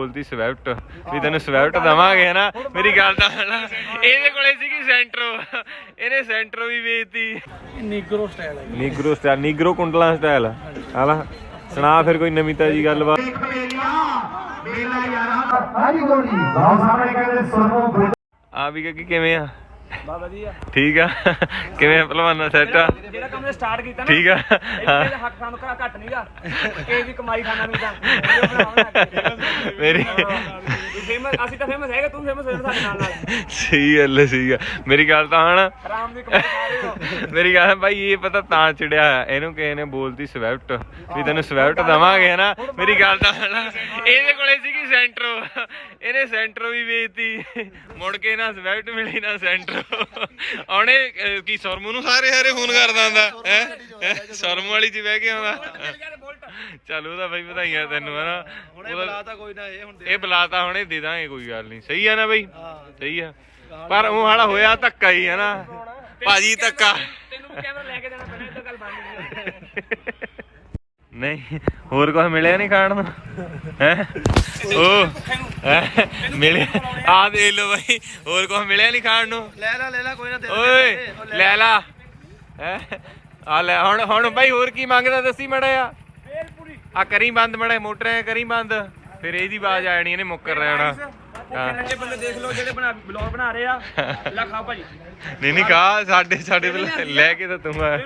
ਬੋਲਦੀ ਸਵਿਫਟ ਵੀ ਤੈਨੂੰ ਸਵਿਫਟ ਦਵਾਂਗੇ ਨਾ ਮੇਰੀ ਗੱਲ ਤਾਂ ਸੁਣ। ਇਹਦੇ ਕੋਲੇ ਸੀਗੀ ਸੈਂਟਰੋ ਇਹਨੇ ਸੈਂਟਰੋ ਵੀ ਵੇਚਤੀ। ਨੀਗਰੋ ਸਟਾਈਲ ਹੈ ਨੀਗਰੋ ਸਟਾਈਲ ਨੀਗਰੋ ਕੁੰਡਲਾ ਸਟਾਈਲ ਹਾਲਾ ਸੁਣਾ ਫਿਰ ਕੋਈ ਨਵੀਂ ਤਾਜੀ ਗੱਲਬਾਤ। ਆ ਵੀ ਕਿ ਕਿਵੇਂ ਆ? ਬਾ ਵਧੀਆ। ਠੀਕ ਆ। ਕਿਵੇਂ ਭਲਵਾਨਾ ਸੈੱਟ ਆ? ਜਿਹੜਾ ਕੰਮ ਨੇ ਸਟਾਰਟ ਕੀਤਾ ਨਾ ਠੀਕ ਆ। ਹਾਂ। ਇਹਦੇ ਹੱਕ ਸਾਨੂੰ ਘਾ ਘੱਟ ਨਹੀਂਗਾ ਕਿਸੇ ਦੀ ਕਮਾਈ ਖਾਣਾ ਨਹੀਂ ਤਾਂ ਮੇਰੀ ਫੇਮਸ ਅਸੀਂ ਤਾਂ ਫੇਮਸ ਹੈਗੇ ਤੂੰ ਫੇਮਸ ਹੋ ਜਾ ਸਾਡੇ ਨਾਲ ਨਾਲ ਸਹੀ ਗੱਲ ਹੈ, ਸਹੀ ਆ ਮੇਰੀ ਗੱਲ ਤਾਂ ਹਣ ਆਰਾਮ ਦੀ ਕਮਾਈ ਖਾ ਰਹੇ ਹੋ। ਮੇਰੀ ਗੱਲ ਭਾਈ ਇਹ ਪਤਾ ਤਾਂ ਚੜਿਆ ਹੋਇਆ। ਇਹਨੂੰ ਕਿਸੇ ਨੇ ਬੋਲਤੀ ਸਵਿਫਟ ਵੀ ਤੈਨੂੰ ਸਵਿਫਟ ਦਵਾਂਗੇ ਨਾ ਮੇਰੀ ਗੱਲ ਤਾਂ ਸੁਣ। ਇਹਦੇ ਕੋਲੇ ਸੀਗੀ ਸੈਂਟਰੋ ਇਹਨੇ ਸੈਂਟਰੋ ਵੀ ਵੇਚਤੀ। ਮੁੜ ਕੇ ਨਾ ਸਵਿਫਟ ਮਿਲੀ ਨਾ ਸੈਂਟਰੋ ਅਹ, ਕੀ ਸਰਮੂ ਨੂੰ ਸਾਰੇ ਹਾਰੇ ਫੋਨ ਕਰਦਾ ਹੁੰਦਾ ਹੈ? ਸਰਮੂ ਵਾਲੀ ਚ ਬਹਿ ਕੇ ਆਉਂਦਾ। ਚੱਲ ਉਹਦਾ ਭਾਈ ਵਧਾਈਆਂ ਤੈਨੂੰ ਹਨਾ? ਉਹਦਾ ਤਾਂ ਕੋਈ ਨਾ ਇਹ ਹੁਣ ਇਹ ਬੁਲਾਤਾ ਹੁਣੇ ਦੇ ਦਾਂਗੇ ਕੋਈ ਗੱਲ ਨਹੀਂ। ਸਹੀ ਆ ਨਾ ਬਈ? ਸਹੀ ਆ। ਪਰ ਉਹ ਹਾਲਾ ਹੋਇਆ ਧੱਕਾ ਹੀ ਹੈ ਨਾ ਭਾਜੀ ਧੱਕਾ। ਤੈਨੂੰ ਕੈਮਰਾ ਲੈ ਕੇ ਦੇਣਾ ਪੈਣਾ ਇਹ ਤਾਂ ਗੱਲ ਬਣ ਨਹੀਂ ਹੋਰ ਕੁਝ ਮਿਲਿਆ ਨਹੀਂ ਖਾਣ ਨੂੰ? ਹੈ? ਉਹ ਹੈਂ? ਮਿਲਿਆ ਆ। ਦੇ ਲੋ ਬਾਈ ਹੋਰ ਕੁਝ ਮਿਲਿਆ ਨਹੀਂ ਖਾਣ ਨੂੰ? ਲੈ ਲੈ ਲੈ ਲੈ ਕੋਈ ਨਾ ਦੇ ਓਏ ਲੈ ਲਾ। ਹੈ? ਆ ਲੈ ਹੁਣ ਹੁਣ ਬਾਈ ਹੋਰ ਕੀ ਮੰਗਦਾ ਦੱਸੀ ਮੜਾ ਆ ਕਰੀ ਬੰਦ ਮੜਾ ਮੋਟਰ ਕਰੀ ਬੰਦ। ਫਿਰ ਇਹਦੀ ਆਵਾਜ਼ ਆ ਜਾਣੀ ਇਹਨੇ ਮੁੱਕਰ ਰਹਿਣਾ ਹਾਂ। ਕਿੰਨੇ ਬੰਦੇ ਦੇਖ ਲਓ ਜਿਹੜੇ ਬਣਾ ਬਲੌਗ ਬਣਾ ਰਹੇ ਆ ਲੈ ਖਾਓ ਭਾਜੀ। ਨਹੀਂ ਨਹੀਂ ਕਾ ਸਾਡੇ ਸਾਡੇ ਲੈ ਕੇ ਤਾਂ ਤੂੰ ਆ।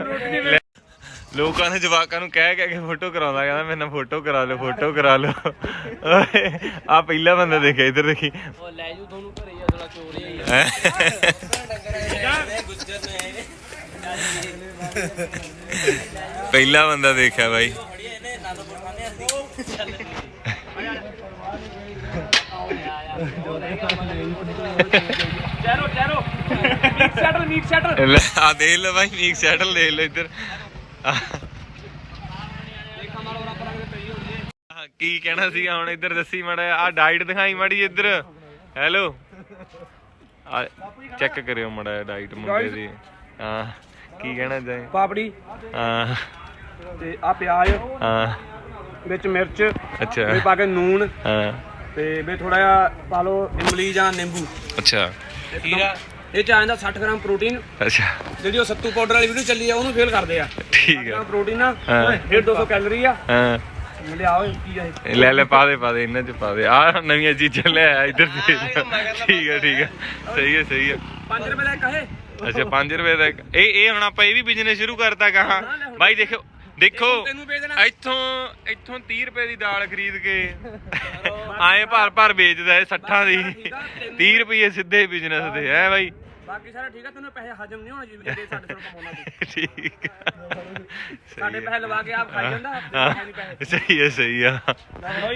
ਲੋਕਾਂ ਨੇ ਜਵਾਕਾਂ ਨੂੰ ਕਹਿ ਕਹਿ ਕੇ ਫੋਟੋ ਕਰਾਉਂਦਾ ਕਹਿੰਦਾ ਮੇਰੇ ਨਾਲ ਫੋਟੋ ਕਰਾ ਲਓ ਫੋਟੋ ਕਰਾ ਲਓ। ਆ ਪਹਿਲਾ ਬੰਦਾ ਦੇਖਿਆ ਇੱਧਰ ਦੇਖੀ। ਉਹ ਲੈ ਜੂ ਤੁਹਾਨੂੰ ਘਰੇ ਆ ਜਿਹੜਾ ਚੋਰ ਹੀ ਆ। ਹੈਂ? ਪਹਿਲਾ ਬੰਦਾ ਦੇਖਿਆ ਬਾਈ। ਚੈਰੋ ਚੈਰੋ ਮੀਕ ਸੈਟਲ ਮੀਕ ਸੈਟਲ। ਲੈ, ਆ ਦੇਖ ਲੈ ਬਾਈ ਨੀਕ ਸੈਟਲ ਦੇਖ ਲੈ ਇੱਧਰ। ਕੀ ਕਹਿਣਾ ਸੀਗਾ ਹੁਣ ਇੱਧਰ ਦੱਸੀ ਮੜਾ ਆ ਡਾਈਟ ਦਿਖਾਈ ਮੜੀ ਇੱਧਰ। ਹੈਲੋ ਆ ਚੈੱਕ ਕਰਿਓ ਮੜਾ ਡਾਈਟ ਮੁੰਡੇ ਦੀ। ਹਾਂ ਕੀ ਕਹਿਣਾ ਚਾਹੇ? ਪਾਪੜੀ। ਹਾਂ ਤੇ ਆ ਪਿਆਜ਼। ਹਾਂ ਵਿੱਚ ਮਿਰਚ ਅੱਛਾ। ਤੇ ਪਾ ਕੇ ਨੂਣ ਹਾਂ। ਤੇ ਵਿੱਚ ਥੋੜਾ ਜਿਹਾ ਪਾ ਲਓ ਇਮਲੀ ਜਾਂ ਨਿੰਬੂ। ਅੱਛਾ। ਖੀਰਾ? ਇਹ ਚ ਆ ਜਾਂਦਾ 60 ਗ੍ਰਾਮ ਪ੍ਰੋਟੀਨ। ਅੱਛਾ। ਜਿਹੜੀ ਉਹ ਸੱਤੂ ਪਾਊਡਰ ਵਾਲੀ ਵੀਡੀਓ ਚੱਲੀ ਆ ਉਹਨੂੰ ਫੇਲ ਕਰਦੇ ਆ। ਠੀਕ ਆ। ਪ੍ਰੋਟੀਨ ਆ ਹਾਂ। 150 ਕੈਲਰੀ ਆ। ਹਾਂ। ਆ ਲੈ ਲੈ ਪਾ ਦੇ ਪਾ ਦੇ ਇਹਨਾਂ ਚ ਪਾ ਦੇ। ਆ ਨਵੀਆਂ ਚੀਜ਼ਾਂ ਲੈ ਆ ਇੱਧਰ ਦੇ ਠੀਕ ਹੈ ਠੀਕ ਹੈ ਸਹੀ ਹੈ ਸਹੀ ਹੈ 5 ਰੁਪਏ ਦਾ ਇੱਕ ਅੱਛਾ 5 ਰੁਪਏ ਦਾ। ਇਹ ਇਹ ਹੁਣ ਆਪਾਂ ਇਹ ਵੀ ਬਿਜ਼ਨਸ ਸ਼ੁਰੂ ਕਰਤਾ ਕਹਾ ਬਾਈ ਦੇਖੋ ਦੇਖੋ ਤੈਨੂੰ ਵੇਚ ਦੇਣਾ। ਇੱਥੋਂ ਇੱਥੋਂ 30 ਰੁਪਏ ਦੀ ਦਾਲ ਖਰੀਦ ਕੇ ਆਏ ਭਰ ਭਰ ਵੇਚਦਾ ਇਹ 60 ਦੀ। 30 ਰੁਪਏ ਸਿੱਧੇ ਬਿਜ਼ਨਸ ਦੇ ਹੈ ਬਾਈ? ਬਾਕੀ ਸਾਰਾ ਠੀਕ ਆ ਤੈਨੂੰ ਪੈਸੇ ਹਜਮ ਨਹੀਂ ਹੋਣਾ ਜਿਵੇਂ ਸਾਡੇ ਕੋਲ ਕਮਾਉਣਾ ਤੂੰ ਠੀਕ ਸਾਡੇ ਪੈਸੇ ਲਵਾ ਕੇ ਆਪ ਖਾਈ ਜਾਂਦਾ ਨਹੀਂ ਪੈਸੇ। ਸਹੀ ਹੈ ਸਹੀ ਆ।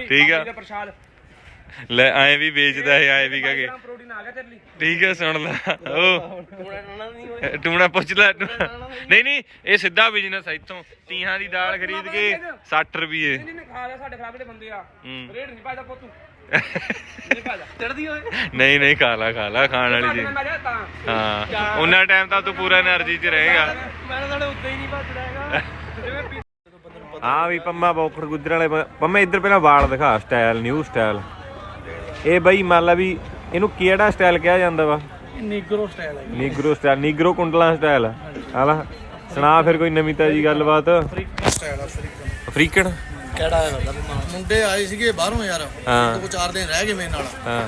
ਠੀਕ ਆ। ਦਾ ਪ੍ਰਸ਼ਾਦ। ਲੈ ਐ ਵੀ ਵੇਚਦਾ ਹੈ ਐ ਵੀ ਕਹੇ ਪ੍ਰੋਟੀਨ ਆ ਠੀਕ ਹੈ ਸੁਣ ਲੈ। ਉਹ ਟੂਣਾ ਪੁੱਛ ਲੈ ਨਹੀਂ। ਨਹੀਂ ਇਹ ਸਿੱਧਾ ਬਿਜ਼ਨਸ ਹੈ ਇੱਥੋਂ। ਤੀਹਾਂ ਦੀ ਦਾਲ ਖਰੀਦ ਕੇ 60 ਰੁਪਏ। ਨਹੀਂ ਨਹੀਂ ਖਾ ਲੈ ਖਾ ਲਾ ਖਾਣ ਵਾਲੀ ਜੀ ਹਾਂ। ਉਹਨਾਂ ਟਾਈਮ ਤਾਂ ਤੂੰ ਪੂਰਾ એનર્ਜੀ 'ਚ ਰਹੇਗਾ ਆ ਵੀ ਪੰਮਾ ਬੌਖੜ ਗੁੱਜਰ ਵਾਲੇ ਪੰਮਾ ਇੱਧਰ ਪਹਿਲਾਂ ਵਾਲ ਦਿਖਾ ਸਟਾਈਲ ਨਿਊ ਸਟਾਈਲ ਇਹ ਬਈ ਮੰਨ ਲਾ ਵੀ ਇਹਨੂੰ ਕਿਹੜਾ ਸਟਾਈਲ ਕਿਹਾ ਜਾਂਦਾ ਵਾ? ਨੀਗਰੋ ਸਟਾਈਲ ਹੈ ਨੀਗਰੋ ਸਟਾਈਲ ਨੀਗਰੋ ਕੁੰਡਲਾ ਸਟਾਈਲ ਹਾਲਾ ਸੁਣਾ ਫਿਰ ਕੋਈ ਨਵੀਂ ਤਾਜੀ ਗੱਲਬਾਤ। ਅਫਰੀਕਨ ਸਟਾਈਲ ਅਫਰੀਕਨ ਅਫਰੀਕਨ ਕਿਹੜਾ ਹੈ ਮੁੰਡੇ ਆਏ ਸੀਗੇ ਬਾਹਰੋਂ ਯਾਰ। ਹਾਂ। ਦੋ ਚਾਰ ਦਿਨ ਰਹਿ ਗਏ ਮੇਰੇ ਨਾਲ। ਹਾਂ।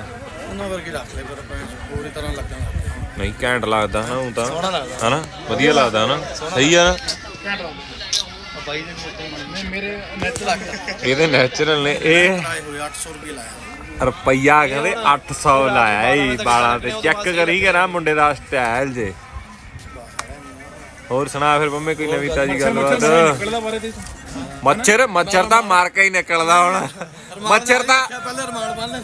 ਉਹਨਾਂ ਵਰਗੇ ਰੱਖ ਫਿਰ ਆਪਾਂ। ਪੂਰੀ ਤਰ੍ਹਾਂ ਲੱਗਾਂਗੇ ਨਹੀਂ ਘੈਂਟ ਲੱਗਦਾ ਹਨਾ ਉਹ ਤਾਂ। ਸੋਹਣਾ ਲੱਗਦਾ। ਹਨਾ? ਵਧੀਆ ਲੱਗਦਾ ਹਨਾ? ਸਹੀ ਆ ਨਾ? ਬਾਈ ਦੇ ਮੋਟੇ ਮੇਰੇ ਨੈਟ ਲੱਗਦਾ। ਇਹਦੇ ਨੈਚੁਰਲ ਨੇ। ਇਹ ਆਏ ਹੋਏ 800 ਰੁਪਏ ਲਾਇਆ। ਰੁਪਈਆ ਕਹਿੰਦੇ 800 ਲਾਇਆ ਈ ਬਾਲਾਂ ਤੇ। ਚੈੱਕ ਕਰੀ ਕਰਾ ਮੁੰਡੇ ਦਾ ਸਟਾਈਲ ਜੇ। ਹੋਰ ਸੁਣਾ ਫਿਰ ਮੰਮੀ ਕੋਈ ਨਵੀਂ ਤਾਜੀ ਗੱਲਬਾਤ? ਤੇ। ਮੱਛਰ ਮੱਛਰ ਤਾਂ ਮਾਰ ਕੇ ਹੀ ਨਿਕਲਦਾ ਹੁਣ। ਮੱਛਰ ਤਾਂ ਪਹਿਲੇ ਰਮਾਨ ਬੰਨ। ਲੈ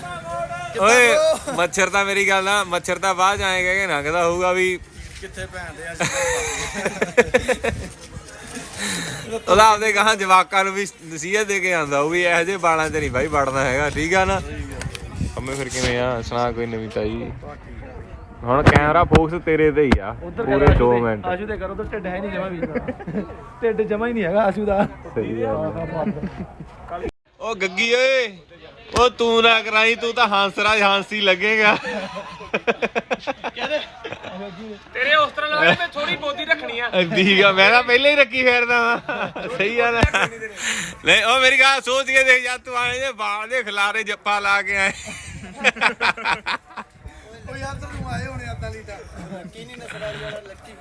ਓਏ ਮੱਛਰ ਤਾਂ ਮੇਰੀ ਗੱਲ ਨਾ ਮੱਛਰ ਤਾਂ ਬਾਅਦ ਆਏਗਾ ਕਿ ਲੰਘਦਾ ਹੋਊਗਾ ਵੀ। ਕਿੱਥੇ ਭੈਣ ਦੇ ਆ ਉਹਦਾ ਆਪਦੇ ਗਾਹਾਂ ਜਵਾਕਾਂ ਨੂੰ ਵੀ ਨਸੀਹਤ ਦੇ ਕੇ ਆਂਦਾ ਉਹ ਵੀ ਇਹੋ ਜਿਹੇ ਬਾਲਾਂ 'ਚ ਨਹੀਂ ਬਾਈ ਵੜਨਾ ਹੈਗਾ ਠੀਕ ਆ ਨਾ? ਅੰਮੇ ਫਿਰ ਕਿਵੇਂ ਆ? ਸੁਣਾ ਕੋਈ ਨਵੀਂ ਤਾਈ ਹੁਣ ਕੈਮਰਾ ਫੋਕਸ ਤੇਰੇ ਤੇ ਹੀ ਆ ਪੂਰੇ 2 ਮਿੰਟ। ਆਸ਼ੂ ਦੇ ਕਰੋ ਤਾਂ ਢਿੱਡ ਹੈ ਨਹੀਂ ਜਮਾ ਵੀ ਢਿੱਡ ਜਮਾ ਹੀ ਨਹੀਂ ਹੈਗਾ ਆਸ਼ੂ ਦਾ। ਸਹੀ ਆ। ਉਹ ਗੱਗੀ ਓਏ ਉਹ ਤੂੰ ਨਾ ਕਰਾਈ ਤੂੰ ਤਾਂ ਹੰਸਰਾਜ ਹਾਂਸੀ ਲੱਗੇਗਾ। ਤੇਰੇ ਉਸ ਤਰ੍ਹਾਂ ਲੱਗਦਾ ਮੈਂ ਥੋੜੀ ਬੋਦੀ ਰੱਖਣੀ ਆ। ਠੀਕ ਆ ਮੈਂ ਤਾਂ ਪਹਿਲਾਂ ਹੀ ਰੱਖੀ ਫੇਰਦਾ ਵਾਂ ਸਹੀ ਆ। ਨਹੀਂ ਉਹ ਮੇਰੀ ਗੱਲ ਸੋਚ ਕੇ ਦੇਖ ਜਾ ਤੂੰ ਆਏ ਜੇ ਬਾਲ ਦੇ ਖਿਲਾਰੇ ਜੱਪਾ ਲਾ ਕੇ ਆਏ। ਉਹ ਯਾਰ ਤੂੰ ਆਏ ਹੋਣੇ ਅੱਧਾ ਲੀਟਰ ਕੀ ਨਹੀਂ ਨਸਰਾ ਜਿਹੜਾ ਲੱਕੀ?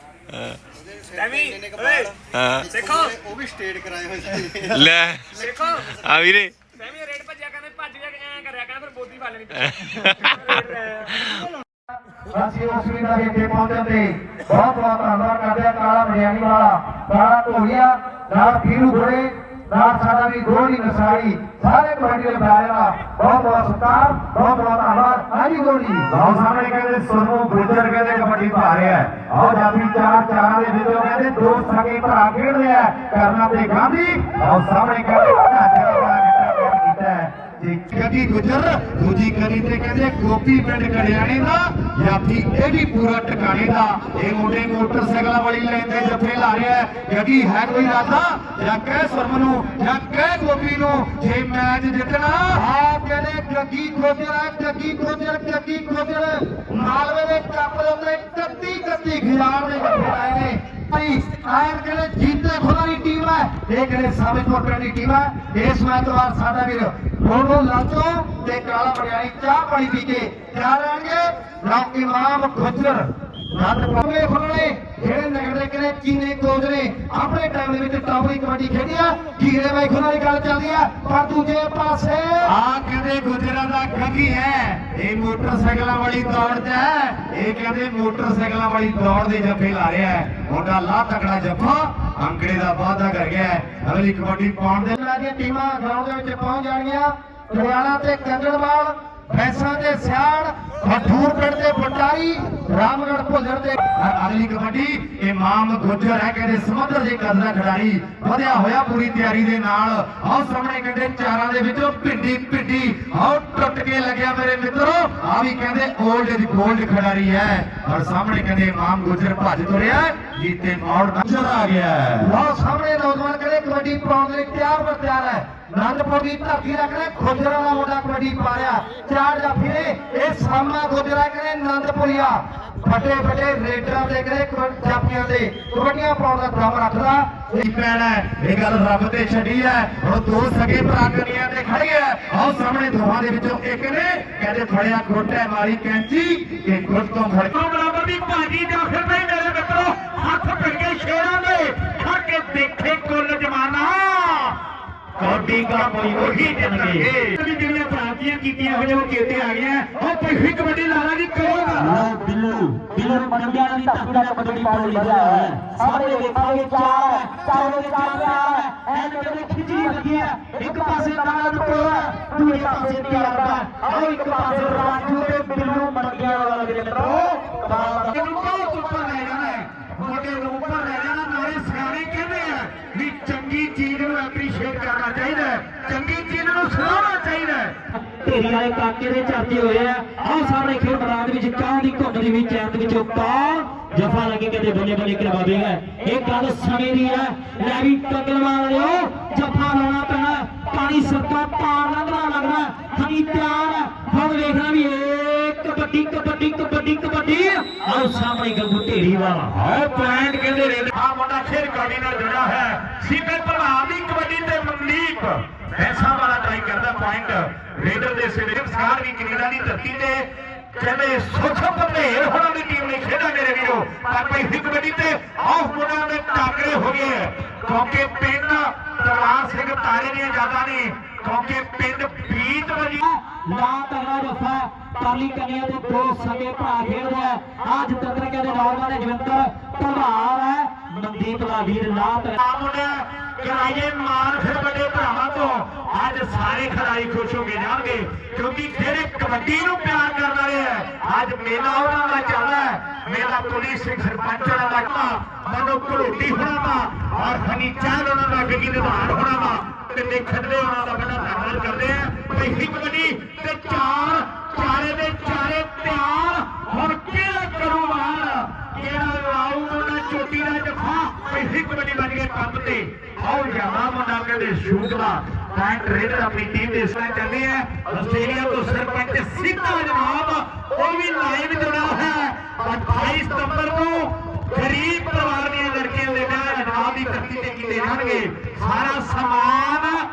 ਐਵੇਂ ਇੰਨੇ ਕੁ ਓਏ ਬਾਲ। ਹਾਂ। ਸਿੱਖੋ। ਉਹ ਵੀ ਸਟੇਟ ਕਰਾਏ ਹੋਏ ਸੀ। ਲੈ। ਦੇਖੋ ਆ ਵੀਰੇ। ਐਵੇਂ ਰੇਡ ਭੱਜਿਆ ਕਹਿੰਦੇ ਭੱਜ ਗਿਆ ਐ ਕਰਿਆ ਕਹਿੰਦਾ ਫਿਰ ਬੋਦੀ ਪਾ ਲੈਣੀ ਅਸੀਂ ਉਸ ਵੀ ਦਾ ਇੱਥੇ ਪਹੁੰਚਣ ਤੇ ਬਹੁਤ ਬਹੁਤ ਧੰਨਵਾਦ ਕਰਦੇ ਆ ਕਾਲਾ ਮਰਿਆਣੀ ਵਾਲਾ ਕਾਲਾ ਢੋਲੀਆ ਨਾਲ ਫੀਰੂ ਘੋੜੇ ਨਾਲ ਸਾਡਾ ਵੀ ਗੋਲੀ ਨਸਾਈ, ਸਾਰੇ ਕਬੱਡੀ ਦੇ ਬੁਲਾਰੇ ਬਹੁਤ ਬਹੁਤ ਸਤਿਕਾਰ, ਬਹੁਤ ਬਹੁਤ ਧੰਨਵਾਦ। ਹਾਂਜੀ ਗੋਲੀ ਲਓ ਸਾਹਮਣੇ ਕਹਿੰਦੇ ਸੁਰਮੂ ਗੁੱਜਰ ਕਹਿੰਦੇ ਕਬੱਡੀ ਪਾ ਰਿਹਾ ਆਓ ਜਾਫੀ ਚਾਰ ਚਾਰਾਂ ਦੇ ਵਿੱਚੋਂ ਕਹਿੰਦੇ ਦੋ ਸਕੇ ਭਰਾ ਖੇਡਦੇ ਆ ਕਰਨਾ ਤੇ ਗਾਂਧੀ। ਆਓ ਸਾਹਮਣੇ ਕਹਿੰਦੇ ਤੇ ਕਦੀ ਗੁਜਰ। ਦੂਜੀ ਕਰੀ ਤੇ ਕਹਿੰਦੇ ਗੋਪੀ ਪਿੰਡ ਕੜਿਆਣੇ ਦਾ ਜਾਫੀ ਇਹ ਵੀ ਪੂਰਾ ਟਿਕਾਣੇ ਦਾ। ਇਹ ਮੁੰਡੇ ਮੋਟਰਸਾਈਕਲਾਂ ਵਾਲੀ ਲਾਈਨ ਤੇ ਜੱਫੇ ਲਾ ਰਿਹਾ ਕਦੀ ਹੈ ਕੋਈ ਰਾਦਾ ਜਾਂ ਕਹਿ ਸਰਮ ਨੂੰ, ਜਾਂ ਕਹਿ ਗੋਪੀ ਨੂੰ, ਜੇ ਮੈਚ ਜਿੱਤਣਾ ਆ ਕਹਿੰਦੇ ਗੱਗੀ ਖੋਜਰ ਗੱਗੀ ਖੋਜਰ ਗੱਗੀ ਖੋਜਰ ਮਾਲਵੇ ਦੇ ਕੱਪ ਦੇ ਉੱਤੇ 31 31 ਖਿਲਾੜ ਦੇ ਜੱਫੇ ਲਾਏ ਨੇ। ਭਾਈ ਆਇਰ ਕਹਿੰਦੇ ਜੀਤੇ ਖੁਦਾ ਦੀ ਟੀਮ ਹੈ। ਇਹ ਕਿਹੜੇ ਸਾਬਿਤ ਕੋਟਰ ਦੀ ਟੀਮ ਹੈ। ਇਸ ਮੈਚ ਤੋਂ ਸਾਡਾ ਵੀਰ ਦੋਨੋਂ ਲਾਚੋ ਤੇ ਕਾਲਾ ਬੜਿਆਣੀ ਚਾਹ ਪਾਣੀ ਪੀ ਕੇ ਤਿਆਰ ਰਹਿਣਗੇ। ਨਾ ਇਮਾਮ ਖੁਜਰ ਨੰਦ ਪਾਵੇ ਖੁੱਲਣੇ ਜਿਹੜੇ ਨਗਰ ਦੇ ਕਿਨੇ ਚੀਨੇ ਕੋਚ ਨੇ? ਆਪਣੇ ਟਾਈਮ ਦੇ ਵਿੱਚ ਟਾਪਰੀ ਕਬੱਡੀ ਖੇਡੀ ਆ। ਕੀਰੇ ਬਾਈ ਖੁੱਲ੍ਹਾਂ ਦੀ ਗੱਲ ਚੱਲਦੀ ਆ। ਪਰ ਦੂਜੇ ਪਾਸੇ ਆ ਕਹਿੰਦੇ ਗੁਜਰਾਂ ਦਾ ਖੱਗੀ ਹੈ। ਇਹ ਮੋਟਰਸਾਈਕਲਾਂ ਵਾਲੀ ਦੌੜ 'ਚ ਹੈ। ਇਹ ਕਹਿੰਦੇ ਮੋਟਰਸਾਈਕਲਾਂ ਵਾਲੀ ਦੌੜ ਦੇ ਜੱਫੇ ਲਾ ਰਿਹਾ ਹੈ। ਮੁੰਡਾ ਲਾ ਤਕੜਾ ਜੱਫਾ ਅੰਕੜੇ ਦਾ ਵਾਅਦਾ ਕਰ ਗਿਆ ਹੈ। ਅਗਲੀ ਕਬੱਡੀ ਪਾਉਣ ਦੇ ਦੀਆਂ ਟੀਮਾਂ ਗਰਾਊਂਡ ਦੇ ਵਿੱਚ ਪਹੁੰਚ ਜਾਣਗੀਆਂ। ਪਟਿਆਲਾ ਤੇ ਕੰਗਣਵਾਲ ਫੈਸਾਂ ਤੇ ਸਿਆੜ ਹਠੂਰ ਪਿੰਡ ਦੇ ਪਟਾਰੀ ਰਾਮਗੜ ਭੁੱਲਰ ਤੇ ਅਗਲੀ ਕਬੱਡੀ, ਇਮਾਮ ਗੁੱਜਰ ਹੈ ਕਹਿੰਦੇ, ਸਮੁੰਦਰ ਦੇ ਕਦਰਾ ਖਿਡਾਰੀ। ਵਧਿਆ ਹੋਇਆ ਪੂਰੀ ਤਿਆਰੀ ਦੇ ਨਾਲ। ਆਹ ਸਾਹਮਣੇ ਕਹਿੰਦੇ ਚਾਰਾਂ ਦੇ ਵਿੱਚੋਂ ਭਿੰਡੀ ਭਿੰਡੀ। ਆਹ ਟੁੱਟ ਕੇ ਲੱਗਿਆ ਮੇਰੇ ਮਿੱਤਰੋ। ਆ ਵੀ ਕਹਿੰਦੇ 올ਡ ਇਜ਼ 골ਡ ਖਿਡਾਰੀ ਹੈ। ਔਰ ਸਾਹਮਣੇ ਕਹਿੰਦੇ ਇਮਾਮ ਗੁੱਜਰ ਭੱਜ ਤੁਰਿਆ ਜੀਤੇ ਮੌੜ ਨਜ਼ਰ ਆ ਗਿਆ ਲਓ ਸਾਹਮਣੇ ਨੌਜਵਾਨ ਕਹਿੰਦੇ ਕਬੱਡੀ ਪਾਉਣ ਦੇ ਲਈ ਤਿਆਰ ਬਰ ਤਿਆਰ ਹੈ। ਨੰਦਪੁਰ ਦੀ ਧਰਤੀ ਰੱਖ ਲੈ, ਖੋਜਰਾ ਦਾ ਮੁੰਡਾ ਕਬੱਡੀ ਪਾ ਰਿਹਾ ਚਾਰ ਜਾਫੀ ਨੇ ਇਹ ਸਾਹਮਣਾ ਖੋਜਰਾ ਕਹਿੰਦੇ ਨੰਦਪੁਰੀਆ। ਫਟੇ ਫਟੇ ਰੇਡਰਾਂ ਦੇ ਕਹਿੰਦੇ ਜਾਫੀਆਂ ਦੇ। ਕਬੱਡੀਆਂ ਪਾਉਣ ਦਾ ਦਮ ਰੱਖਦਾ। ਇਹ ਪੈਣ ਇਹ ਗੱਲ ਰੱਬ ਤੇ ਛੱਡੀ ਹੈ। ਹੁਣ ਦੋ ਸਕੇ ਭਰਾ ਕਨੀਆਂ ਤੇ ਖੜੇ ਆ ਆਓ ਸਾਹਮਣੇ ਦੋਹਾਂ ਦੇ ਵਿੱਚੋਂ ਇੱਕ ਨੇ, ਕਹਿੰਦੇ ਫੜਿਆ ਗੋਟੇ ਮਾਰੀ ਕੈਂਚੀ ਕਿ ਗੁੱਟ ਤੋਂ ਫੜ ਤੋਂ ਬਰਾਬਰ ਦੀ ਭਾਜੀ ਜਾਂ ਨਹੀਂ ਮੇਰੇ ਮਿੱਤਰੋ, ਹੱਥ ਭਿੜ ਸ਼ੇਰਾਂ ਦੇ। ਖੜ ਕੇ ਦੇਖੇ ਕੁੱਲ ਜਮਾਨਾ। ਕਬੱਡੀ ਦਾ ਕੋਈ ਉਹੀ ਜਿੰਦਗੀ ਜਿਹੜੀ ਜਿਹੜੀਆਂ ਪ੍ਰਾਂਤੀਆਂ ਕੀਤੀਆਂ ਹੋਈਆਂ ਉਹ ਚੇਤੇ ਆ ਗਈਆਂ ਉਹ ਪਹਿਲੀ ਕਬੱਡੀ ਲਾਲਾ ਦੀ ਕਰੋਗਾ ਲਓ ਬਿੱਲੂ ਬਿੱਲੂ ਮੰਡਿਆਂ ਦੀ ਧਰਤੀ ਦਾ ਕਬੱਡੀ ਪਾਉਣ ਲਈ ਲਿਆ ਹੈ। ਸਾਹਮਣੇ ਵੇਖਾਂਗੇ ਚਾਰ ਹੈ ਚਾਰ ਦੇ ਚਾਰ ਪਿਆਰ ਹੈ। ਐ ਕਹਿੰਦੇ ਖਿੱਚੀ ਲੱਗੀ ਹੈ। ਇੱਕ ਪਾਸੇ ਨਾਲ ਟੋਲਾ ਦੂਜੇ ਪਾਸੇ ਤਿਆਰ ਦਾ। ਆਓ ਇੱਕ ਪਾਸੇ ਰਾਜੂ ਤੇ ਬਿੱਲੂ ਮੰਡਿਆਂ ਵਾਲਾ ਮੇਰੇ ਮਿੱਤਰੋ ਕਮਾਲ ਦਾ। ਬਹੁਤ ਉੱਪਰ ਲੈ ਜਾਣਾ ਹੈ। ਮੋਢੇ ਨੂੰ ਉੱਪਰ ਲੈ ਜਾਣਾ ਨਾਲੇ ਸਿਆਣੇ ਕਹਿੰਦੇ ਆ ਵੀ ਚੰਗੀ ਚੀਜ਼ ਨੂੰ ਐਪਰੀਸ਼ੀਏਟ ਕਰਨਾ ਚਾਹੀਦਾ ਹੈ ਚੰਗੀ ਚੀਜ਼ ਨੂੰ ਸਲਾਹਣਾ ਚਾਹੀਦਾ ਹੈ। ਢੇਰੀ ਵਾਲੇ ਕਾਕੇ ਦੇ ਚਰਚੇ ਹੋਏ ਆ। ਆਹ ਸਾਹਮਣੇ ਖੇਡ ਮੈਦਾਨ ਵਿੱਚ ਕਾਂ ਦੀ ਘੁੰਡ ਦੀ ਵੀ ਚੈਤ ਵਿੱਚੋਂ ਕਾਂ ਜਫਾ ਲੱਗੇ ਕਹਿੰਦੇ ਬੱਲੇ ਬੱਲੇ ਕਰਵਾ ਦੇਗਾ। ਇਹ ਗੱਲ ਸਮੇਂ ਦੀ ਹੈ ਲੈ ਵੀ ਕੰਗਲਵਾਲ ਲਿਓ। ਜਫਾ ਲਾਉਣਾ ਪੈਣਾ। ਪਾਣੀ ਸੱਤਾ ਪਾਰ ਲੰਘਣਾ ਲੱਗਦਾ ਹਣੀ ਤਿਆਰ ਹੈ ਹੁਣ ਵੇਖਣਾ ਵੀ ਏ ਕਬੱਡੀ ਕਬੱਡੀ ਕਬੱਡੀ ਕਬੱਡੀ। ਆਹ ਸਾਹਮਣੇ ਗੱਗੂ ਢੇਰੀ ਵਾਲਾ। ਆਹ ਪੁਆਇੰਟ ਕਹਿੰਦੇ ਰਹੇ ਆ ਮੁੰਡਾ ਫਿਰ ਕਬੱਡੀ ਨਾਲ ਜੁੜਿਆ ਹੈ। ਸੀਪੇ ਪ੍ਰਭਾਵ ਦੀ ਕਬੱਡੀ ਤੇ ਮਨਦੀਪ। ਐਸਾ ਵਾਲਾ ਟਰਾਈ ਕਰਦਾ ਪੁਆਇੰਟ। ਰੇਡਰ ਦੇ ਸਿਰੇ ਸਾਰ ਵੀ ਕੈਨੇਡਾ ਦੀ ਧਰਤੀ ਤੇ ਕਹਿੰਦੇ ਸੋਚੋ ਬੰਦੇਰ ਹੋਣਾ ਦੀ ਟੀਮ ਨੇ ਖੇਡਾ ਮੇਰੇ ਵੀਰੋ। ਪਰ ਭਾਈ ਹੀ ਕਬੱਡੀ ਤੇ ਆਫ ਮੁੰਡਿਆਂ ਦੇ ਟਾਕਰੇ ਹੋ ਗਏ। ਹੈ ਕਿਉਂਕਿ ਪਿੰਡ ਤਲਵਾਰ ਸਿੰਘ ਤਾਰੇ ਦੀਆਂ ਯਾਦਾਂ ਨੇ ਕਿਉਂਕਿ ਪਿੰਡ ਬੀਤ ਵਜੀ ਲਾ ਤਗੜਾ ਜਫਾ ਪਾਲੀ ਕੰਨਿਆ ਦੇ ਦੋ ਸਗੇ ਭਰਾ ਖੇਡਦੇ ਆ। ਅੱਜ ਤੱਕ ਕਹਿੰਦੇ ਨੌਜਵਾਨ ਨੇ ਜਵੰਤਰ ਪ੍ਰਭਾਵ ਹੈ। ਮਨਦੀਪ ਦਾ ਵੀਰ ਲਾ ਤਗੜਾ ਮੁੰਡਾ ਕਰਾਈਏ ਮਾਨ ਫਿਰ ਵੱਡੇ ਭਰਾਵਾਂ ਤੋਂ। ਅੱਜ ਸਾਰੇ ਖਿਡਾਰੀ ਖੁਸ਼ ਹੋ ਕੇ ਜਾਣਗੇ, ਕਿਉਂਕਿ ਜਿਹੜੇ ਕਬੱਡੀ ਨੂੰ ਪਿਆਰ ਕਰਨ ਵਾਲੇ ਆ, ਅੱਜ ਮੇਲਾ ਉਹਨਾਂ ਦਾ ਚੱਲਦਾ ਹੈ। ਮੇਲਾ ਪੁਲਿਸ ਸਿੰਘ ਸਰਪੰਚ ਉਹਨਾਂ ਦਾ। ਮਨੋ ਘਲੋਟੀ ਹੋਣਾ ਦਾ ਔਰ ਹਨੀ ਚਾਹ ਉਹਨਾਂ ਦਾ ਗੱਗੀ ਨਿਧਾਨ ਹੋਣਾ ਦਾ ਤੇ ਦੇਖਦੇ ਉਹਨਾਂ ਦਾ ਬੜਾ ਧੰਨਵਾਦ ਕਰਦੇ ਆ ਪਹਿਲੀ ਕਬੱਡੀ ਤੇ ਚਾਰ, ਚਾਰੇ ਦੇ ਚਾਰੇ ਤਿਆਰ। ਹੁਣ ਕਿਹੜਾ ਕਰੂ ਵਾਰ ਕਿਹੜਾ ਲਾਊ ਉਹਨਾਂ ਚੋਟੀ ਦਾ ਜਫਾ? ਪਹਿਲੀ ਕਬੱਡੀ ਵੱਜ ਗਏ ਪੰਪ ਤੇ। ਆਓ ਜਾਵਾ ਮੁੰਡਾ ਕਹਿੰਦੇ, ਸ਼ੂਟ ਦਾ ਪੁਆਇੰਟ ਰੇਡਰ ਆਪਣੀ ਟੀਮ ਦੇ ਇਸ ਵਿੱਚ ਚੱਲਦੇ ਆਸਟ੍ਰੇਲੀਆ ਤੋਂ ਸਰਪੰਚ ਸਿੱਧਾ ਜਨਾਬ ਉਹ ਵੀ ਲਾਈਵ ਜੁੜਾ ਹੈ। 28 ਸਤੰਬਰ ਨੂੰ ਗਰੀਬ ਪਰਿਵਾਰ ਦੀਆਂ ਦੇ ਵਿਆਹ ਜਨਾਬ ਦੀ ਧਰਤੀ ਤੇ ਕੀਤੇ ਜਾਣਗੇ। ਸਾਰਾ ਸਮਾਨ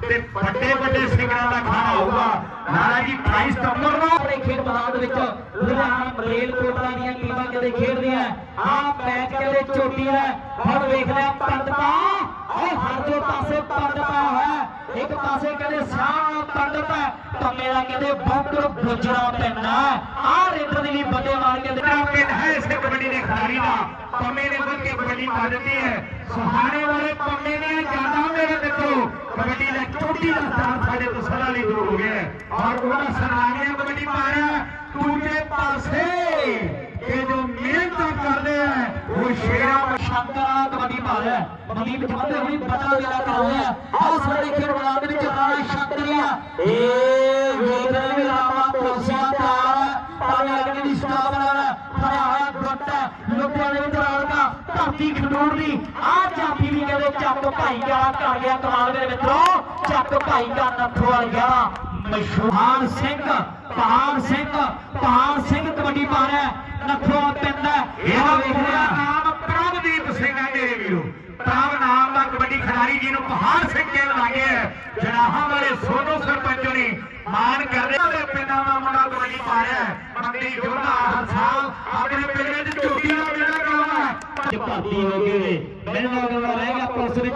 ਤੇ ਵੱਡੇ ਵੱਡੇ ਸਿੰਗਰਾਂ ਦਾ ਖਾਣਾ ਹੋਊਗਾ। ਨਾਰਾ ਜੀ 28 ਸਤੰਬਰ ਨੂੰ ਆਪਣੇ ਖੇਡ ਮੈਦਾਨ ਵਿੱਚ ਲੁਧਿਆਣਾ ਮਲੇਲ ਕੋਟਲਾ ਦੀਆਂ ਟੀਮਾਂ ਕਦੇ ਖੇਡਦੀਆਂ। ਆਹ ਮੈਚ ਕਹਿੰਦੇ ਚੋਟੀ ਦਾ ਹੁਣ ਵੇਖ ਲਿਆ ਪੰਡਤਾ ਉਹ ਹਰ ਦੋ ਪਾਸੇ ਪੰਡਤਾ ਹੈ ਇੱਕ ਪਾਸੇ ਕਹਿੰਦੇ ਸਿਆਹ ਪੰਡਤਾ ਪੰਮੇ ਦਾ ਕਹਿੰਦੇ ਬੌਕਰ ਗੁਜਰਾ ਪੈਂਦਾ ਆਹ ਰੇਡਰ ਦੀ ਵੀ ਵੱਡੇ ਮਾਰ ਕੇ ਮੇਰਾ ਪਿੰਡ ਹੈ ਇਸ ਕਬੱਡੀ ਦੇ ਖਿਡਾਰੀ ਦਾ ਪੰਮੇ ਨੇ ਵੱਧ ਕੇ ਕਬੱਡੀ ਪਾ ਦਿੱਤੀ ਹੈ ਸੁਹਾਣੇ ਵਾਲੇ ਪੰਮੇ ਦੀਆਂ ਯਾਦਾਂ ਮੇਰੇ ਮਿੱਤਰੋ ਕਬੱਡੀ ਦਾ ਚੋਟੀ ਦਾ ਸਥਾਨ ਸਾਡੇ ਤੋਂ ਸਦਾ ਲਈ ਦੂਰ ਹੋ ਗਿਆ ਹੈ ਔਰ ਉਹਦਾ ਸਰਾਣੀਆਂ ਕਬੱਡੀ ਪਾ ਰਿਹਾ ਹੈ। ਦੂਜੇ ਪਾਸੇ ਇਹ ਜੋ ਮਿਹਨਤਾਂ ਕਰਦੇ ਆ। ਉਹ ਸ਼ੇਰਾਂ ਸ਼ੰਕਰਾ ਕਬੱਡੀ ਪਾ ਰਿਹਾ ਮਨਦੀਪ ਜਮੰਦੇ ਹੁਣੀ ਬਚਾ ਦੇਣਾ ਕਰ ਰਿਹਾ ਆਹ ਸਾਡੇ ਖੇਡ ਮੈਦਾਨ ਦੇ ਵਿੱਚ ਰਾਣਾ ਸ਼ੰਕਰੀਆ ਇਹ ਵੇਖ ਰਹੇ ਵੀ ਰਾਮਾ ਪਾਣੀ ਲੱਗਣ ਦੀ ਸਟਾਪ ਨਾਲ ਫੜਿਆ ਹੋਇਆ ਗੁੱਟ ਵਿੱਚ ਰੌਣਕਾਂ ਧਰਤੀ ਖਡੂਰ ਦੀ। ਆਹ ਚਾਬੀ ਵੀ ਕਹਿੰਦੇ ਚੱਕ ਭਾਈ ਗਿਆ ਕਰ ਗਿਆ ਕਮਾਲ ਦੇ ਮਿੱਤਰੋ। ਚੱਕ ਭਾਈ ਦਾ ਨੱਥੋ ਵਾਲ ਮਸ਼ਹੂਰ ਸਿੰਘ ਪਹਾੜ ਸਿੰਘ ਪਹਾੜ ਸਿੰਘ ਕਬੱਡੀ ਪਾ ਰਿਹਾ ਨੱਥੋ ਪਿੰਦਾ ਇਹਦਾ ਪੂਰਾ ਨਾਮ ਪ੍ਰਭਦੀਪ ਸਿੰਘ ਹੈ ਮੇਰੇ ਵੀਰੋ। ਪ੍ਰਭ ਨਾਮ ਦਾ ਕਬੱਡੀ ਖਿਡਾਰੀ ਜਿਹਨੂੰ ਪਹਾੜ ਸਿੰਘ ਕਹਿਣ ਲੱਗੇ ਹੈ। ਜਨਾਹਾਂ ਵਾਲੇ ਸੋਨੋ ਸਰਪੰਚ ਨੇ ਮਾਨ ਕਰਦੇ ਨੇ ਪਿੰਡਾਂ ਦਾ ਮੁੰਡਾ ਕਬੱਡੀ ਪਾ ਰਿਹਾ ਮੰਡੀ ਜੋਧਾ ਹਰ ਸਾਲ ਆਪਣੇ ਪਿੰਡ ਵਿੱਚ ਝੋਟੀ ਦਾ ਮੇਲਾ ਕਰਾਉਣਾ ਭਰਤੀ ਹੋ ਗਏ ਵੇ ਮੈਨੂੰ ਲੱਗਦਾ ਰਹਿ ਗਿਆ ਪੁਲਿਸ ਵਿੱਚ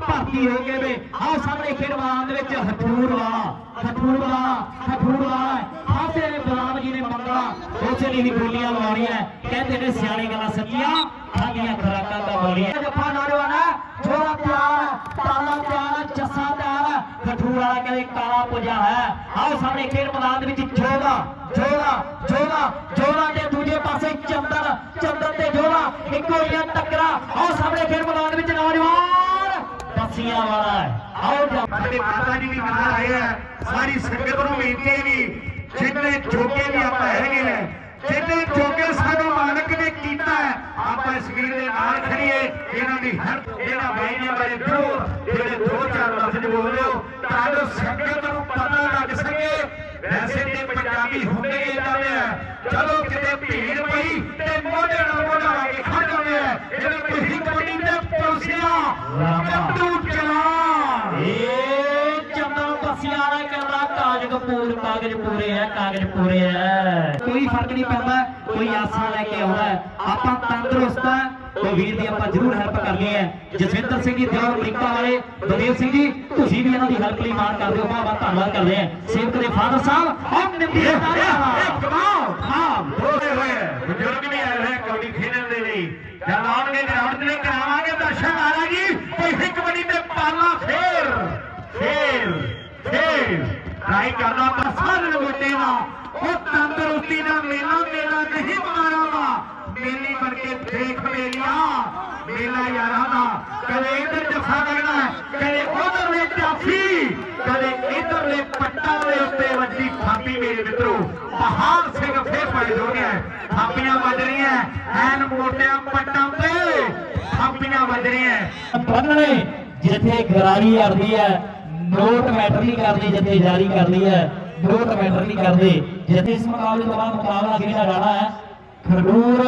ਭਰਤੀ ਹੋ ਗਏ ਵੇ ਆਹ ਸਾਹਮਣੇ ਖੇਡ ਮੈਦਾਨ ਦੇ ਵਿੱਚ ਹਠੂਰ ਵਾਲਾ ਹਠੂਰ ਵਾਲਾ ਹਠੂਰ ਵਾਲਾ ਖਾਤੇ ਨੇ ਬਲਾਮ ਜੀ ਨੇ ਮੰਗਲਾ ਉਸੇ ਲਈ ਵੀ ਗੋਲੀਆਂ ਲਵਾਉਣੀਆਂ ਕਹਿੰਦੇ ਨੇ ਸਿਆਣੇ ਗੱਲਾਂ ਸੱਚੀਆਂ ਖਾਦੀਆਂ ਖਰਾਕਾਂ ਦਾ ਬੋਲੀਆਂ ਜੱਫਾ ਨੌਜਵਾਨਾ ਛੋੜਾ ਪਿਆਰ ਤਾਲਾ ਪਿਆਰ ਜੱਸਾ ਪਿਆਰ ਹਠੂਰ ਵਾਲਾ ਕਹਿੰਦੇ ਕਾਲਾ ਪੁਜਾ ਹੈ ਆਹ ਸਾਹਮਣੇ ਖੇਡ ਮੈਦਾਨ ਦੇ ਵਿੱਚ ਜੋਗਾ ਜੋਗਾ ਜੋਗਾ ਜੋਗਾ ਦੇ ਦੂਜੇ ਪਾਸੇ ਚੰਦਨ ਚੰਦਨ ਤੇ ਜੋਗਾ ਇੱਕੋ ਹੀ ਟੱਕਰਾ ਆਹ ਸਾਹਮਣੇ ਖੇਡ ਮੈਦਾਨ ਵਿੱਚ ਨੌਜਵਾਨ ਪਸੀਆਂ ਵਾਲਾ ਆਓ ਸਾਡੇ ਮਾਤਾ ਜੀ ਵੀ ਨਾਲ ਆਏ ਆ। ਸਾਰੀ ਸੰਗਤ ਨੂੰ ਬੇਨਤੀ ਹੈ ਵੀ ਜਿੰਨੇ ਜੋਗੇ ਵੀ ਆਪਾਂ ਹੈਗੇ ਨੇ, ਜਿੰਨੇ ਜੋਗੇ ਸਾਨੂੰ ਮਾਲਕ ਨੇ ਕੀਤਾ ਹੈ, ਆਪਾਂ ਇਸ ਵੀਰ ਦੇ ਨਾਲ ਖੜੀਏ ਇਹਨਾਂ ਦੀ ਹਰ ਇਹਨਾਂ ਬਾਈ ਨੇ ਬਾਰੇ ਜ਼ਰੂਰ ਜਿਹੜੇ ਦੋ ਚਾਰ ਲਫ਼ਜ਼ ਬੋਲਦੇ ਤਾਂ ਜੋ ਸੰਗਤ ਨੂੰ ਪਤਾ ਲੱਗ ਸਕੇ। ਵੈਸੇ ਤੇ ਪੰਜਾਬੀ ਹੁੰਦੇ ਹੀ ਜਾਂਦੇ ਆ। ਜਦੋਂ ਕਿਤੇ ਭੀੜ ਪਈ ਤੇ ਮੋਢੇ ਜਾਂਦੇ ਆ ਜਦੋਂ ਕੋਈ ਕਬੱਡੀ ਦੇ ਪੁਲਸੀਆਂ ਕੱਟੂ ਚਲਾ ਏ ਚੰਦਨ ਪਸੀਆਂ ਵਾਲਾ ਕਹਿੰਦਾ ਕਾਗਜ਼ ਕਪੂਰ ਕਾਗਜ਼ ਪੂਰੇ ਹੈ ਕਾਗਜ਼ ਪੂਰੇ ਹੈ ਕੋਈ ਫ਼ਰਕ ਨਹੀਂ ਪੈਂਦਾ, ਕੋਈ ਆਸਾਂ ਲੈ ਕੇ ਆਉਣਾ ਆਪਾਂ ਤੰਦਰੁਸਤ ਹੈ ਉਹ ਵੀਰ ਦੀ ਆਪਾਂ ਜ਼ਰੂਰ ਹੈਲਪ ਕਰਨੀ ਹੈ। ਜਸਵਿੰਦਰ ਸਿੰਘ ਜੀ, ਦਿਓਰ ਅਮਰੀਕਾ ਵਾਲੇ, ਬਲਦੇਵ ਸਿੰਘ ਜੀ, ਤੁਸੀਂ ਵੀ ਇਹਨਾਂ ਦੀ ਹੈਲਪ ਲਈ ਮਾਣ ਕਰਦੇ ਹੋ, ਬਹੁਤ ਬਹੁਤ ਧੰਨਵਾਦ ਕਰਦੇ ਹਾਂ। ਸੇਵਕ ਦੇ ਫਾਦਰ ਸਾਹਿਬ ਹਮ ਨਿੰਦੀ ਇਹ ਕਮਾਓ ਹਾਂ ਬੋਲੇ ਹੋਏ ਆ। ਬਜ਼ੁਰਗ ਵੀ ਆਏ ਹੋਏ ਆ ਕਬੱਡੀ ਖੇਡਣ ਦੇ ਲਈ ਜਦ ਆਉਣਗੇ ਗਰਾਊਂਡ ਤੇ ਕਰਾਵਾਂਗੇ ਦਰਸ਼ਨ ਆਲਾ ਜੀ ਕੋਈ ਇੱਕ ਕਬੱਡੀ ਤੇ ਪਾਲਾ ਫੇਰ ਫੇਰ ਫੇਰ ਟਰਾਈ ਕਰਨਾ ਤਾਂ ਸਾਰੇ ਲਗੋਟੇ ਦਾ। ਉਹ ਤੰਦਰੁਸਤੀ ਦਾ ਮੇਲਾ ਮੇਲਾ ਨਹੀਂ ਮਾਰਾਵਾ ਮੇਲੀ ਬਣ ਕੇ ਦੇਖ ਮੇਲੀਆਂ। ਮੇਲਾ ਯਾਰਾਂ ਦਾ। ਕਦੇ ਇੱਧਰ ਜੱਫਾ ਲੱਗਣਾ ਕਦੇ ਉਧਰ ਨੇ ਜਾਫੀ ਕਦੇ ਇਧਰਲੇ ਪੱਟਾਂ ਦੇ ਉੱਤੇ ਵੱਡੀ ਥਾਪੀ ਮੇਰੇ ਮਿੱਤਰੋ। ਪਹਾੜ ਸਿੰਘ ਫੇਰ ਪਏ ਹੋ ਗਿਆ ਥਾਪੀਆਂ ਵੱਜ ਰਹੀਆਂ ਐਨ ਮੋਟਿਆਂ ਪੱਟਾਂ ਤੇ ਥਾਪੀਆਂ ਵੱਜ ਰਹੀਆਂ ਬੰਨਣੇ ਜਿੱਥੇ ਗਰਾਰੀ ਅੜਦੀ ਹੈ ਨੋਟ ਮੈਟਰ ਨਹੀਂ ਕਰਦੀ ਜਿੱਥੇ ਜਾਰੀ ਕਰਦੀ ਹੈ ਨੋਟ ਮੈਟਰ ਨਹੀਂ ਕਰਦੇ ਜਿੱਥੇ ਇਸ ਮੁਕਾਬਲੇ ਤੋਂ ਬਾਅਦ ਮੁਕਾਬਲਾ ਖੇਡਿਆ ਜਾਣਾ ਹੈ। ਖਡੂਰ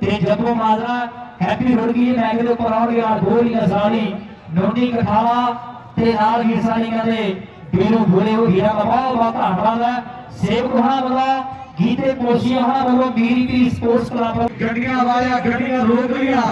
ਤੇ ਜੱਗੋ ਮਾਜਰਾ, ਹੈਪੀ ਰੁੜਗੀ ਮੈਚ ਦੇ ਉੱਪਰ ਆਉਣਗੇ ਆ ਦੋ ਹੀ ਨਸਾਨੀ ਨੋਟੀ ਕਠਾਵਾ ਤੇ ਨਾਲ ਹੀ ਸਾਨੀ ਕਹਿੰਦੇ ਵੀਰੂ ਬੋਲੇ ਉਹ ਹੀਰਾ ਦਾ ਬਹੁਤ ਬਹੁਤ ਧੰਨਵਾਦ ਹੈ। ਸੇਵਕ ਹੋਣਾ ਵੱਲੋਂ ਗੀਤੇ ਕੋਸ਼ੀਆਂ ਹੋਣਾ ਵੱਲੋਂ ਮੀਰੀ ਪੀ ਸਪੋਰਟਸ ਕਲੱਬ ਗੱਡੀਆਂ ਵਾਲਿਆ ਗੱਡੀਆਂ ਰੋਕ ਲੀਆਂ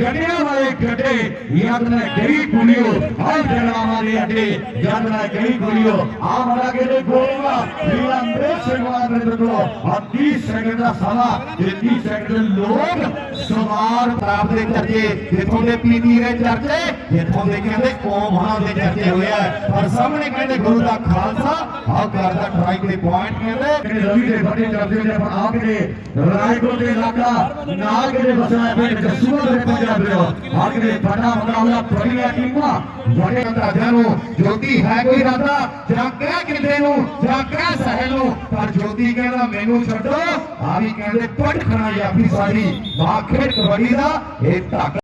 ਗੱਡੀਆਂ ਵਾਲੇ ਗੱਡੇ ਯਾਦ ਨਾ ਗਈ ਕੁੜੀਓ ਹਾਈ ਜਨਾਵਾਂ ਦੇ ਅੱਡੇ ਯਾਦ ਨਾ ਗਈ ਕੁੜੀਓ ਆ ਮੜਾ ਕੇ ਦੇ ਗੋਲਵਾ ਵੀਰਾ ਮੇਰੇ ਸੇਵਾ ਦੇ ਦੋ ਆ 30 ਸੈਕਿੰਡ ਦਾ ਸਮਾਂ ਤੇ 30 ਸੈਕਿੰਡ ਲੋਕ ਸਵਾਰ ਪ੍ਰਾਪਤ ਦੇ ਚਰਚੇ ਜਿੱਥੋਂ ਦੇ ਪੀਤੀ ਦੇ ਚਰਚੇ ਜਿੱਥੋਂ ਦੇ ਕਹਿੰਦੇ ਕੌਮ ਹਾਂ ਦੇ ਚਰਚੇ ਹੋਏ ਆ ਪਰ ਸਾਹਮਣੇ ਕਹਿੰਦੇ ਗੁਰੂ ਦਾ ਖਾਲਸਾ ਆਹ ਕਰਦਾ ਟਰਾਈਕ ਦੇ ਪੁਆਇੰਟ ਕਹਿੰਦੇ ਕਹਿੰਦੇ ਰਵੀ ਦੇ ਵੱਡੇ ਚਰਚੇ ਨੇ ਪਰ ਆਪ ਦੇ ਰਾਏਕੋਟ ਦੇ ਇਲਾਕਾ ਨਾਲ ਕਿਤੇ ਵਸਣਾ ਪਿੰਡ ਜਸੂਆ ਦੇ ਪੰਜਾਬ ਦੇ ਆਹ ਕਿਤੇ ਵੱਡਾ ਮੁਕਾਬਲਾ ਬੜੀਆਂ ਟੀਮਾਂ ਬੜੇ ਅੰਦਾਜ਼ਾਂ ਨੂੰ ਜੋਤੀ ਹੈ ਕੋਈ ਰਾਦਾ ਜਾਂ ਕਹਿ ਕਿਤੇ ਨੂੰ ਜਾਂ ਕਹਿ ਸਹਿਲ ਨੂੰ ਪਰ ਜੋਤੀ ਕਹਿੰਦਾ ਮੈਨੂੰ ਛੱਡੋ ਆ ਵੀ ਕਹਿੰਦੇ ਪੜ ਖਣਾ ਜਾਫੀ ਸਾਡੀ ਵਾਖੇ ਕਬੱਡੀ ਦਾ ਇਹ ਧੱਕ